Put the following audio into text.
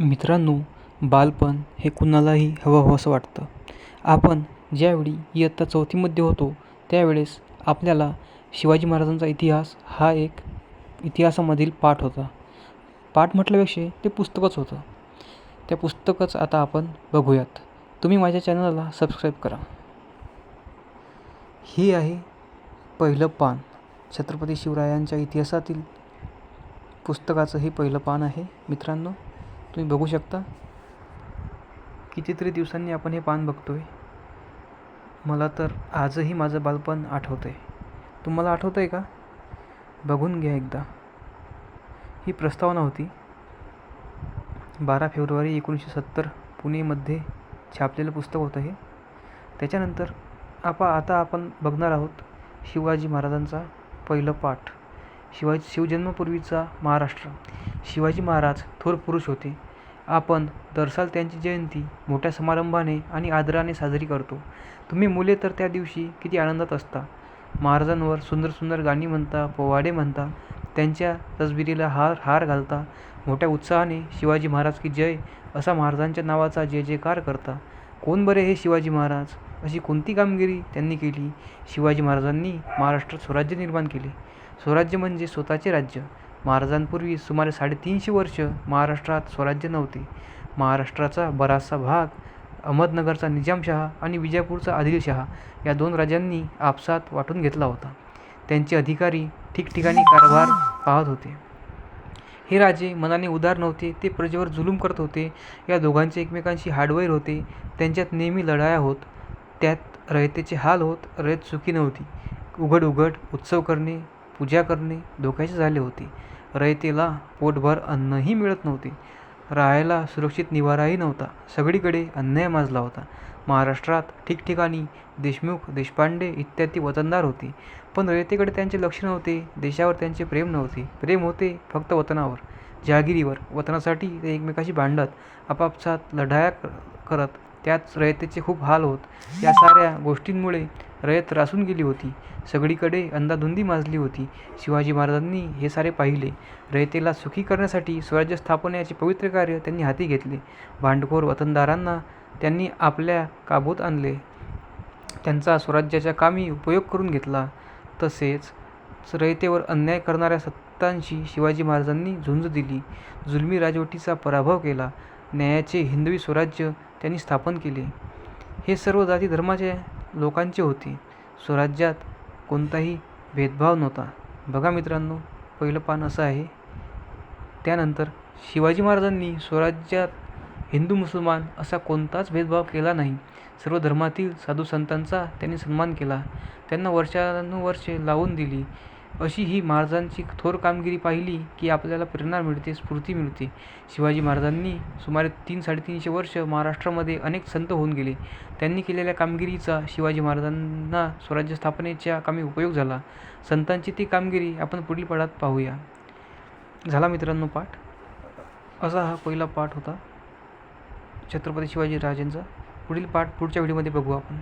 मित्रांनो बालपण हे कुणालाही हवं हवंसं वाटतं. आपण ज्यावेळी इयत्ता चौथीमध्ये होतो त्यावेळेस आपल्याला शिवाजी महाराजांचा इतिहास हा एक इतिहासामधील पाठ होता. पाठ म्हटल्यापेक्षा ते पुस्तकच होतं. त्या पुस्तकच आता आपण बघूयात. तुम्ही माझ्या चॅनलला सबस्क्राईब करा. ही आहे पहिलं पान. छत्रपती शिवरायांच्या इतिहासातील पुस्तकाचं हे पहिलं पान आहे मित्रांनो. तुम्ही बघू शकता. कितीतरी दिवसांनी आपण हे पान बघतो आहे मला तर आजही माझं बालपण आठवतं आहे तुम्हाला आठवतं आहे का? बघून घ्या एकदा. ही प्रस्तावना होती. बारा फेब्रुवारी एकोणीसशे सत्तर पुणेमध्ये छापलेलं पुस्तक होतं हे. त्याच्यानंतर आपा आता आपण बघणार आहोत शिवाजी महाराजांचा पहिलं पाठ. शिवाजी शिवजन्मापूर्वीचा महाराष्ट्र. शिवाजी महाराज थोर पुरुष होते. आपण दरसाल त्यांची जयंती मोठ्या समारंभाने आणि आदराने साजरी करतो. तुम्ही मुले तर त्या दिवशी किती आनंदात असता. महाराजांवर सुंदर सुंदर गाणी म्हणता पोवाडे म्हणता त्यांच्या तसबिरीला हार हार घालता. मोठ्या उत्साहाने शिवाजी महाराज की जय असा महाराजांच्या नावाचा जय जयकार करता. कोण बरे हे शिवाजी महाराज? अशी कोणती कामगिरी त्यांनी केली? शिवाजी महाराजांनी महाराष्ट्रात स्वराज्य निर्माण केले. स्वराज्य म्हणजे स्वतःचे राज्य. महाराजांपूर्वी सुमारे साडेतीनशे वर्ष महाराष्ट्रात स्वराज्य नव्हते. महाराष्ट्राचा बराचसा भाग अहमदनगरचा निजामशहा आणि विजापूरचा आदिलशहा या दोन राजांनी आपसात वाटून घेतला होता. त्यांचे अधिकारी ठिकठिकाणी कारभार पाहत होते. हे राजे मनाने उदार नव्हते ते प्रजेवर जुलूम करत होते. या दोघांचे एकमेकांशी हाडवैर होते. त्यांच्यात नेहमी लढाया होत त्यात रयतेचे हाल होत रयत सुखी नव्हती. उघड उघड उत्सव करणे पूजा करणे धोक्याचे झाले होते. रयतेला पोटभर अन्नही मिळत नव्हते. राहायला सुरक्षित निवाराही नव्हता. सगळीकडे अन्याय माजला होता. महाराष्ट्रात ठिकठिकाणी देशमुख देशपांडे इत्यादी वतनदार होते. पण रयतेकडे त्यांचे लक्ष नव्हते देशावर त्यांचे प्रेम नव्हते. प्रेम होते फक्त वतनावर. जहागिरीवर वतनासाठी ते एकमेकाशी भांडत आपापसात लढाया करत त्यात रयतेचे खूप हाल होत. या साऱ्या गोष्टींमुळे रयत त्रासून गेली होती. सगळीकडे अंधाधुंदी माजली होती. शिवाजी महाराजांनी हे सारे पाहिले. रयतेला सुखी करण्यासाठी स्वराज्य स्थापनेचे पवित्र कार्य त्यांनी हाती घेतले. भांडखोर वतनदारांना त्यांनी आपल्या काबूत आणले. त्यांचा स्वराज्याच्या कामी उपयोग करून घेतला. तसेच रयतेवर अन्याय करणाऱ्या सत्तांशी शिवाजी महाराजांनी झुंज दिली. जुलमी राजवटीचा पराभव केला. न्यायाचे हिंदवी स्वराज्य त्यांनी स्थापन केले. हे सर्व जाती धर्माच्या लोकांचे होते. स्वराज्यात कोणताही भेदभाव नव्हता. बघा मित्रांनो पहिलं पान असं आहे. त्यानंतर शिवाजी महाराजांनी स्वराज्यात हिंदू मुसलमान असा कोणताच भेदभाव केला नाही. सर्व धर्मातील साधू संतांचा त्यांनी सन्मान केला. त्यांना वर्षानुवर्षे लावून दिली. अशी ही महाराजांची थोर कामगिरी पाहिली की आपल्याला प्रेरणा मिळते स्फूर्ती मिळते. शिवाजी महाराजांनी सुमारे तीन साडेतीनशे वर्ष महाराष्ट्रामध्ये अनेक संत होऊन गेले. त्यांनी केलेल्या कामगिरीचा शिवाजी महाराजांना स्वराज्य स्थापनेच्या कामी उपयोग झाला. संतांची ती कामगिरी आपण पुढील पाठात पाहूया. झाला मित्रांनो पाठ. असा हा पहिला पाठ होता. छत्रपती शिवाजी राजांचा. पुढील पाठ पुढच्या व्हिडिओमध्ये बघू आपण.